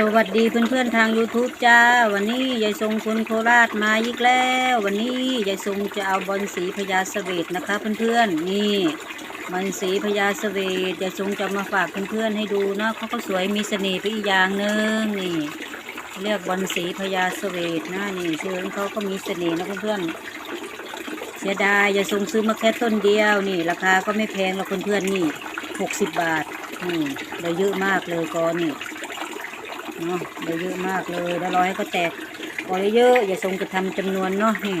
สวัสดีเพื่อนๆทาง YouTube จ้า วันนี้ยายทรงคนโคราชมาอีกแล้ว วันนี้ยายทรงจะเอาบอลสีพญาเสวตนะคะเพื่อนๆนี่บอลสีพญาเสวตยายทรงจะมาฝากเพื่อนๆให้ดูนะเขาก็สวยมีเสน่ห์ไปอีกอย่างหนึ่งนี่เรียกบอลสีพญาเสวตนะนี่ชื่อเขาก็มีเสน่ห์นะเพื่อนๆเสียดายยายทรงซื้อมาแค่ต้นเดียวนี่ ราคาก็ไม่แพงหรอกเพื่อนๆนี่หกสิบบาทนี่ได้เยอะมากเลยกอนี่ เนาะได้เยอะมากเลยแล้วร้อยก็แตกพอเยอะอย่าทรงจะทำจำนวนเนาะนี่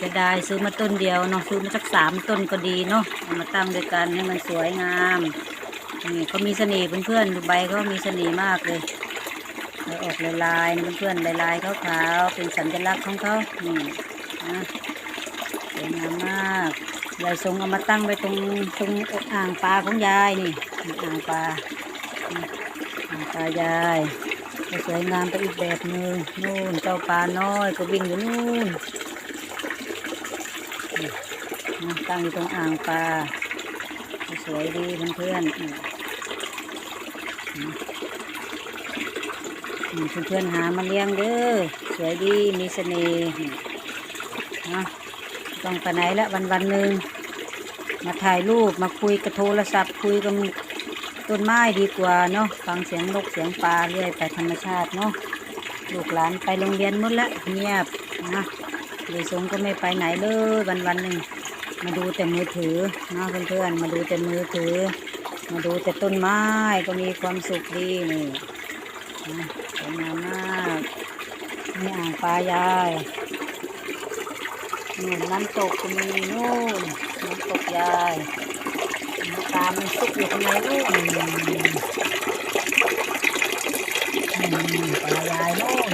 จะได้ซื้อมาต้นเดียวเนาะซื้อมาสักสามต้นก็ดีเนาะเอามาตั้งด้วยกันให้มันสวยงามนี่เขามีเสน่ห์เพื่อนๆดูใบเขามีเสน่ห์มากเลยลออกลายลายๆเพื่อนๆลายๆขาวๆเป็นสัญลักษณ์ของเขานี่นะสวยงามมากยายทรงเอามาตั้งไว้ตรงตรงอ่างปลาของยายนี่อ่างปลา ตายายก็สวยงามไปอีกแบบหนึ่งนู่นเจ้าปลาน้อยก็วิ่งอยู่นู่นนะตั้งอยู่ตรงอ่างปลาก็สวยดีเพื่อนๆนี่นี่เพื่อนๆหามาเลี้ยงเด้อสวยดีมีเสน่ห์นะต้องไปไหนละวันวันๆหนึ่งมาถ่ายรูปมาคุยกับโทรศัพท์คุยกับ ต้นไม้ดีกว่าเนาะฟังเสียงนกเสียงปลาเรื่อยไปธรรมชาติเนาะลูกหลานไปโรงเรียนหมดละเงียบนะเดยสงก็ไม่ไปไหนเลยวันวันหนึ่งมาดูแต่มือถือเนะเพื่อนๆมาดูแต่มือถือ มาดูแต่ต้นไม้ก็มีความสุขดีนี่นะสวยงามมากนี่อ่างปลายายนู่นน้ำตกก็มีนู่นน้ำตกยาย มันซุกอยู่ข้างในลูกอืมอืมปลายายโน่น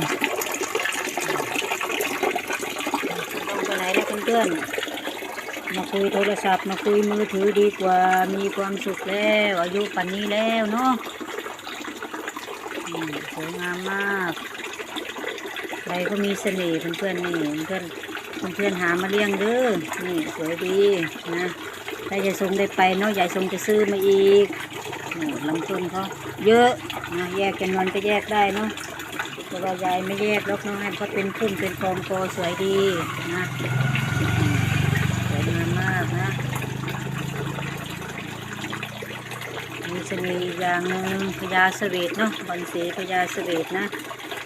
ต้องไปไหนแล้วเพื่อนๆมาคุยโทรศัพท์มาคุยมือถือดีกว่ามีความสุขแล้วอายุป่นนี้แล้วเนาะสวยงามมากใบก็มีเสน่ห์เพื่อนๆนี่เพื่อนเพื่อนๆหามาเลี้ยงเด้อนี่สวยดีนะ ถ้ายายทรงได้ไปเนาะยายทรงจะซื้อมาอีกลำต้นเขาเยอะนะแยกกันนอนก็แยกได้เนาะแต่ว่ายายไม่แยกแล้วเนาะให้เขาเป็นพุ่มเป็นกองกอสวยดีนะสวยงามมากนะมีเสน่ห์อีอย่างหนึ่งพญาเสวตเนาะบอลสีพญาเสวตนะ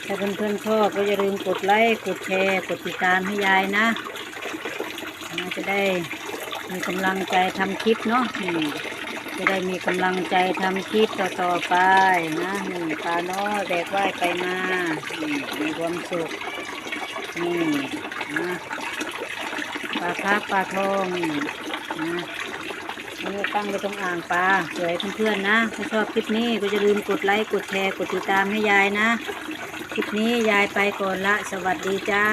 ถ้าเพื่อนๆชอบก็อย่าลืมกดไลค์กดแชร์กดติดตามให้ยายนะนะจะได้ มีกำลังใจทำคลิปเนาะนี่จะได้มีกำลังใจทำคลิปต่อๆไปนะนี่ปลาน้อแบกว่ายไปมานี่มีความสุขนี่นะปลาคาร์ฟปลาทองนี่นะนี่ตั้งไว้ตรงอ่างปลาสวยเพื่อนๆนะถ้าชอบคลิปนี้ก็จะลืมกดไลค์กดแชร์กดติดตามให้ยายนะ คลิปนี้ยายไปก่อนละ สวัสดีจ้า